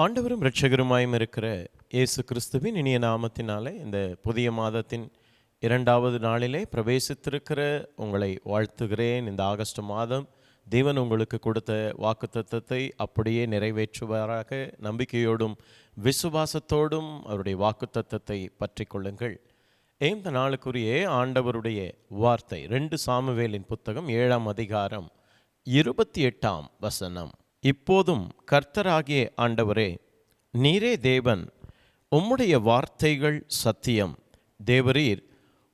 ஆண்டவரும் இரட்சகருமாயும் இருக்கிற இயேசு கிறிஸ்துவின் இனிய நாமத்தினாலே இந்த புதிய மாதத்தின் இரண்டாவது நாளிலே பிரவேசித்திருக்கிற உங்களை வாழ்த்துகிறேன். இந்த ஆகஸ்ட் மாதம் தேவன் உங்களுக்கு கொடுத்த வாக்குத்தத்தை அப்படியே நிறைவேற்றுவாராக. நம்பிக்கையோடும் விசுவாசத்தோடும் அவருடைய வாக்குத்தத்தை பற்றி கொள்ளுங்கள். இந்த நாளுக்குரிய ஆண்டவருடைய வார்த்தை ரெண்டு சாமுவேலின் புத்தகம் ஏழாம் அதிகாரம் இருபத்தி எட்டாம் வசனம். இப்போதும் கர்த்தராகிய ஆண்டவரே நீரே தேவன் உம்முடைய வார்த்தைகள் சத்தியம். தேவரீர்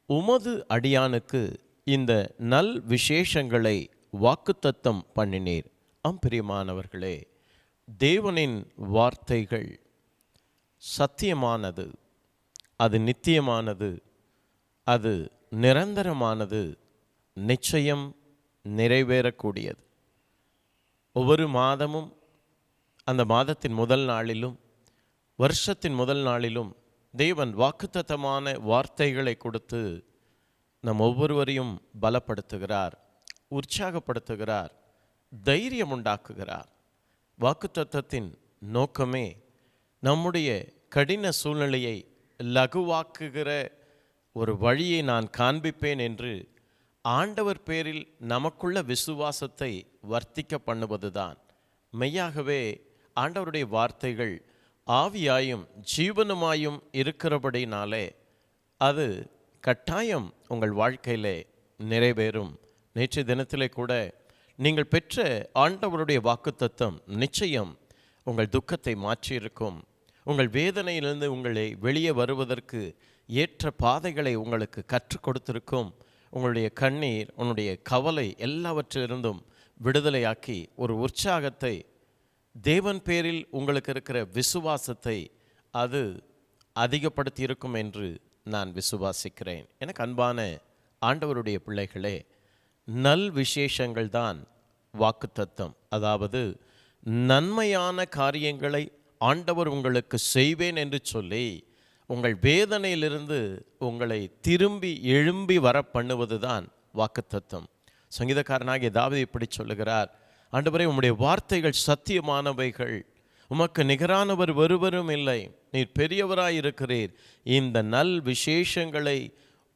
உமது அடியானுக்கு இந்த நல் விசேஷங்களை வாக்குத்தத்தம் பண்ணினீர். அம்பிரியமானவர்களே தேவனின் வார்த்தைகள் சத்தியமானது அது நித்தியமானது அது நிரந்தரமானது நிச்சயம் நிறைவேறக்கூடியது. ஒவ்வொரு மாதமும் அந்த மாதத்தின் முதல் நாளிலும் வருஷத்தின் முதல் நாளிலும் தேவன் வாக்குத்தத்தமான வார்த்தைகளை கொடுத்து நம் ஒவ்வொருவரையும் பலப்படுத்துகிறார் உற்சாகப்படுத்துகிறார் தைரியம் உண்டாக்குகிறார். வாக்குத்தத்தத்தின் நோக்கமே நம்முடைய கடின சூழ்நிலையை லகுவாக்குகிற ஒரு வழியை நான் காண்பிப்பேன் என்று ஆண்டவர் பேரில் நமக்குள்ள விசுவாசத்தை வர்த்திக்க பண்ணுவதுதான் மெய்யாகவே ஆண்டவருடைய வார்த்தைகள் ஆவியாயும் ஜீவனுமாயும் இருக்கிறபடினாலே அது கட்டாயம் உங்கள் வாழ்க்கையிலே நிறைவேறும். நேற்று தினத்திலே கூட நீங்கள் பெற்ற ஆண்டவருடைய வாக்குத்தத்தம் நிச்சயம் உங்கள் துக்கத்தை மாற்றியிருக்கும். உங்கள் வேதனையிலிருந்து உங்களை வெளியே வருவதற்கு ஏற்ற பாதைகளை உங்களுக்கு கற்றுக் கொடுத்திருக்கும். உங்களுடைய கண்ணீர் உன்னுடைய கவலை எல்லாவற்றிலிருந்தும் விடுதலையாக்கி ஒரு உற்சாகத்தை தேவன் பேரில் உங்களுக்கு இருக்கிற விசுவாசத்தை அது அதிகப்படுத்தி இருக்கும் என்று நான் விசுவாசிக்கிறேன். எனக்கு அன்பான ஆண்டவருடைய பிள்ளைகளே நல் விசேஷங்கள் தான் வாக்குத்தத்தம். அதாவது நன்மையான காரியங்களை ஆண்டவர் உங்களுக்கு செய்வேன் என்று சொல்லி உங்கள் வேதனையிலிருந்து உங்களை திரும்பி எழும்பி வர பண்ணுவது தான் வாக்குத்தத்தம். சங்கீதக்காரனாகிய தாவது இப்படி சொல்லுகிறார். ஆண்டவரே உம்முடைய வார்த்தைகள் சத்தியமானவைகள். உமக்கு நிகரானவர் ஒருவரும் இல்லை. நீர் பெரியவராய் இருக்கிறீர் இந்த நல் விசேஷங்களை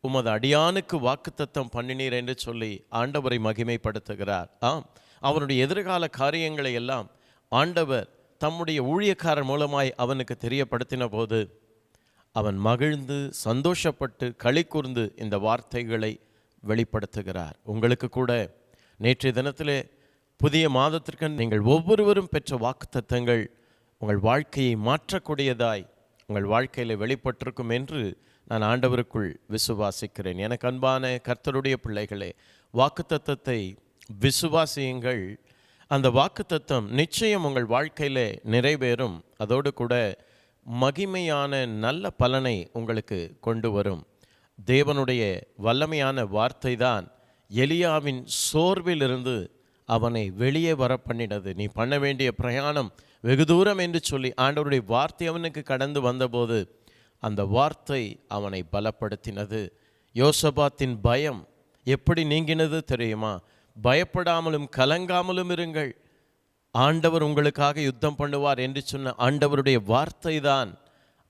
உமது அடியானுக்கு வாக்குத்தத்தம் பண்ணினீர் என்று சொல்லி ஆண்டவரை மகிமைப்படுத்துகிறார். ஆம் அவருடைய எதிர்கால காரியங்களை எல்லாம் ஆண்டவர் தம்முடைய ஊழியக்காரர் மூலமாய் அவனுக்கு தெரியப்படுத்தின போது அவன் மகிழ்ந்து சந்தோஷப்பட்டு களி கூர்ந்து இந்த வார்த்தைகளை வெளிப்படுத்துகிறார். உங்களுக்கு கூட நேற்றைய தினத்திலே புதிய மாதத்திற்கு நீங்கள் ஒவ்வொருவரும் பெற்ற வாக்குத்தத்தங்கள் உங்கள் வாழ்க்கையை மாற்றக்கூடியதாய் உங்கள் வாழ்க்கையில் வெளிப்பட்டிருக்கும் என்று நான் ஆண்டவருக்குள் விசுவாசிக்கிறேன். எனக்கு அன்பான கர்த்தருடைய பிள்ளைகளே வாக்குத்தத்தத்தை விசுவாசியுங்கள். அந்த வாக்குத்தத்தம் நிச்சயம் உங்கள் வாழ்க்கையில் நிறைவேறும். அதோடு கூட மகிமையான நல்ல பலனை உங்களுக்கு கொண்டு வரும். தேவனுடைய வல்லமையான வார்த்தை தான் எலியாவின் சோர்விலிருந்து அவனை வெளியே வர பண்ணினது நீ பண்ண வேண்டிய பிரயாணம் வெகு தூரம் என்று சொல்லி ஆண்டவருடைய வார்த்தை அவனுக்கு கடந்து வந்தபோது அந்த வார்த்தை அவனை பலப்படுத்தினது. யோசபாத்தின் பயம் எப்படி நீங்கினது தெரியுமா? பயப்படாமலும் கலங்காமலும் இருங்கள். ஆண்டவர் உங்களுக்காக யுத்தம் பண்ணுவார் என்று சொன்ன ஆண்டவருடைய வார்த்தை தான்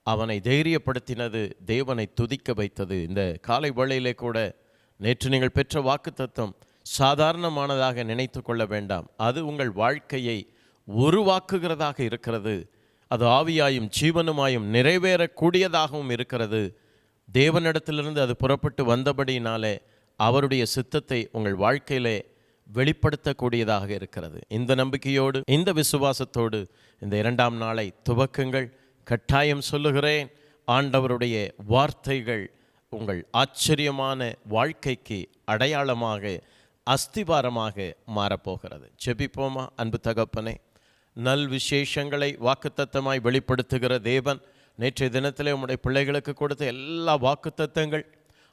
அவனை தைரியப்படுத்தினது தேவனை துதிக்க வைத்தது. இந்த காலை வேளையிலே கூட நேற்று நீங்கள் பெற்ற வாக்குத்தத்தம் சாதாரணமானதாக நினைத்து கொள்ள வேண்டாம். அது உங்கள் வாழ்க்கையை உருவாக்குகிறதாக இருக்கிறது. அது ஆவியாயும் ஜீவனுமாயும் நிறைவேறக்கூடியதாகவும் இருக்கிறது. தேவனிடத்திலிருந்து அது புறப்பட்டு வந்தபடியினாலே அவருடைய சித்தத்தை உங்கள் வாழ்க்கையிலே வெளிப்படுத்தக்கூடியதாக இருக்கிறது. இந்த நம்பிக்கையோடு இந்த விசுவாசத்தோடு இந்த இரண்டாம் நாளை துவக்குங்கள். கட்டாயம் சொல்லுகிறேன் ஆண்டவருடைய வார்த்தைகள் உங்கள் ஆச்சரியமான வாழ்க்கைக்கு அடையாளமாக அஸ்திவாரமாக மாறப்போகிறது. செபிப்போமா அன்பு தகப்பனே? நல் விசேஷங்களை வாக்குத்தத்தமாய் வெளிப்படுத்துகிற தேவன் நேற்றைய தினத்திலே உம்முடைய பிள்ளைகளுக்கு கொடுத்த எல்லா வாக்குத்தத்தங்கள்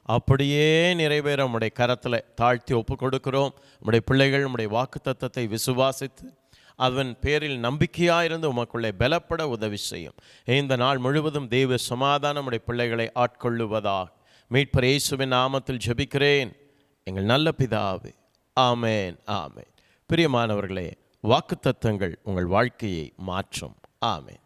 அப்படியே நிறைவேற உம்முடைய கரத்தில் தாழ்த்தி ஒப்பு கொடுக்கிறோம் உம்முடைய பிள்ளைகள் உம்முடைய வாக்குத்தத்தத்தை விசுவாசித்து அவன் பேரில் நம்பிக்கையாயிருந்து உமக்குள்ளே பலப்பட உதவி செய்யும். இந்த நாள் முழுவதும் தெய்வ சமாதானமுடைய பிள்ளைகளை ஆட்கொள்ளுவதாக. மீட்பர் இயேசுவின் நாமத்தில் ஜெபிக்கிறேன். எங்கள் நல்ல பிதாவே ஆமேன் ஆமேன். பிரியமானவர்களே வாக்குத்தத்தங்கள் உங்கள் வாழ்க்கையை மாற்றும். ஆமேன்.